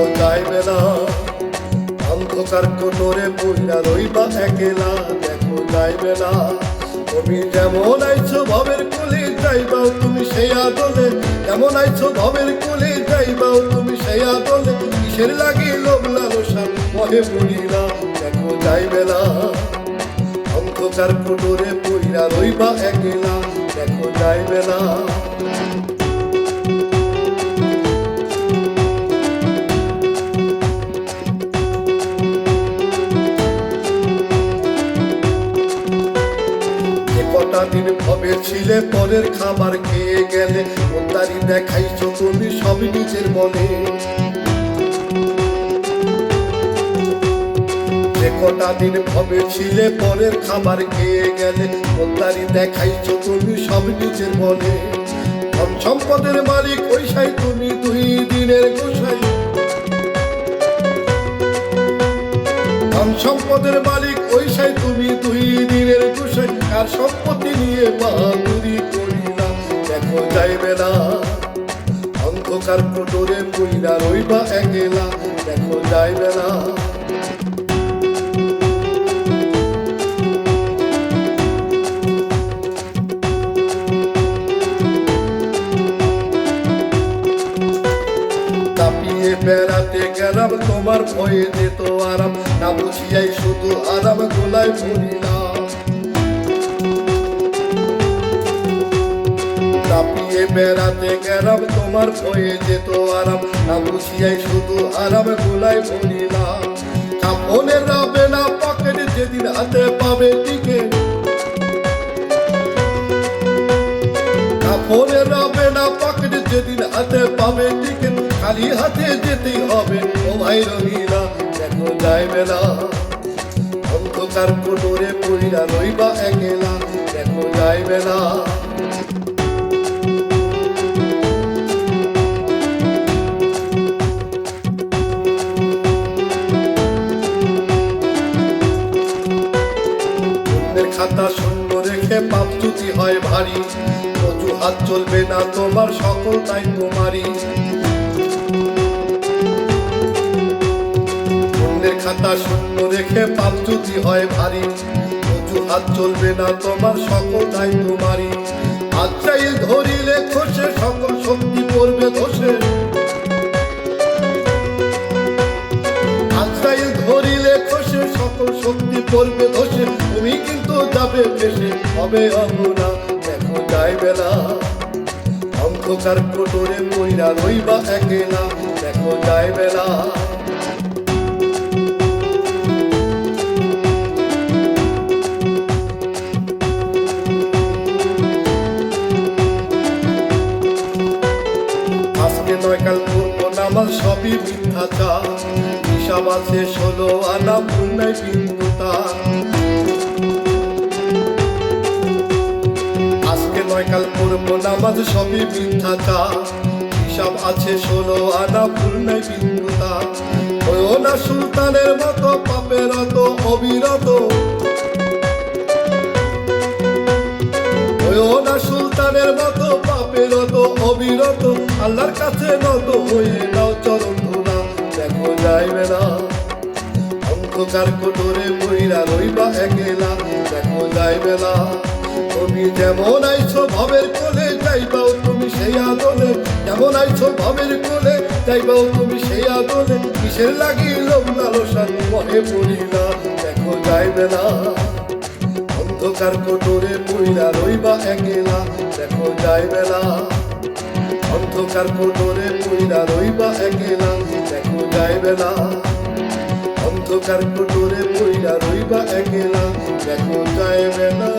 দেখো যাইবে না। অন্ধকার কোটরে পইরা রইবা একেলা, দেখো যাইবে না। তুমি যেমন আইছো ভবের কোলে যাইবাও তুমি সেই আদলে। যেমন আইছো ভবের কোলে যাইবাও তুমি সেই আদলে। কিসের লাগি লোভ লালসা, মহে পড়িলা দেখো যাইবে না। অন্ধকার কোটরে পইরা রইবা একেলা, দেখো যাইবে না। ছিলে পরের খাবার খেয়ে গেলে। মোতারি দেখাইছো তুমি সবই নিজের মনে। কটা দিন ভবে ছিলে পরের খাবার খেয়ে গেলে। মোতারি দেখাইছো তুমি সব নিজের মনে। ধন সম্পদের মালিক ওই সাই তুমি দুই দিনের গোসাই। ধন সম্পদের মালিক আর সম্পত্তি নিয়ে বাহাদুরি করিলা দেখো যাইবে না অন্ধকার কোটরে পইরা রইবা একেলা। দেখো যাইবে না বেড়াতে গেলাম, তোমার ভয়ে যেত আরাম। না বুঝিয়াই শুধু আরাম গোলায় পড়িলাম। তাপিয়ে বেড়াতে গেলাম, তোমার ভয়ে যেত আরাম। না বুঝিয়াই শুধু আরাম, গোলায় পড়িলাম কাপনে রাবে না পকেট যেদিন হাতে পাবে টিকে কাপড়ে রবে না পকেট যেদিন হাতে পাবে টিকেট খালি হাতে যেতেই হবে, ও ভাই রঙিলা দেখো যাইবে না অন্ধকার কোটরে পড়িয়া রইবা একেলা, দেখো যাইবে না অন্যের খাতা শূন্য রেখে পাপ যদি হয় ভারী হাত চলবে না তোমার, সকল তাই তোমারই। অন্যের খাতা শূন্য রেখে পাপ যদি হয় ভারী হাত চলবে না তোমার, সকল তাই তোমারই। চাই ধরিলে খসে সকল শক্তি পড়বে ধসে সকল শক্তি পড়বে ধসে, তুমি কিন্তু যাবে ভেসে। হবে অমুনা দেখো যাইবে না অন্ধকার কোটরে মইরা রইবা একেলা, দেখো যাইবে না আজকে নয় কাল করব নামাজ সবই মিথ্যাচার হিসাব আছে, ষোলো আনা নাই বিন্দুতা। আজকে নয় কাল করব নামাজ, সবই মিথ্যাচার হিসাব আছে, ষোলো আনা নাই বিন্দুতা। ওই না সুলতানের মতো পাপের অত অবিরত। সুলতানের মতো পাপের তো অবিরত। আল্লাহর কাছে নত হয়ে নাও অন্ধকার কোটরে মহিলা রইবা একেলা, দেখো যাইবে না তুমি যেমন আইছো ভবের কোলে যাইবাও তুমি সেই আদলে। যেমন আইছো ভবের কোলে যাইবাও তুমি সেই আদলে। কিসের লাগি লোক লালসান মহে পড়িলা, দেখো যাইবে না অন্ধকার কোটরে পইরা রইবা একেলা, দেখো যাইবে না অন্ধকার কোটরে পইরা রইবা একেলা, দেখো যাইবে না অন্ধকার কোটরে পইরা রইবা একেলা। দেখো যায় না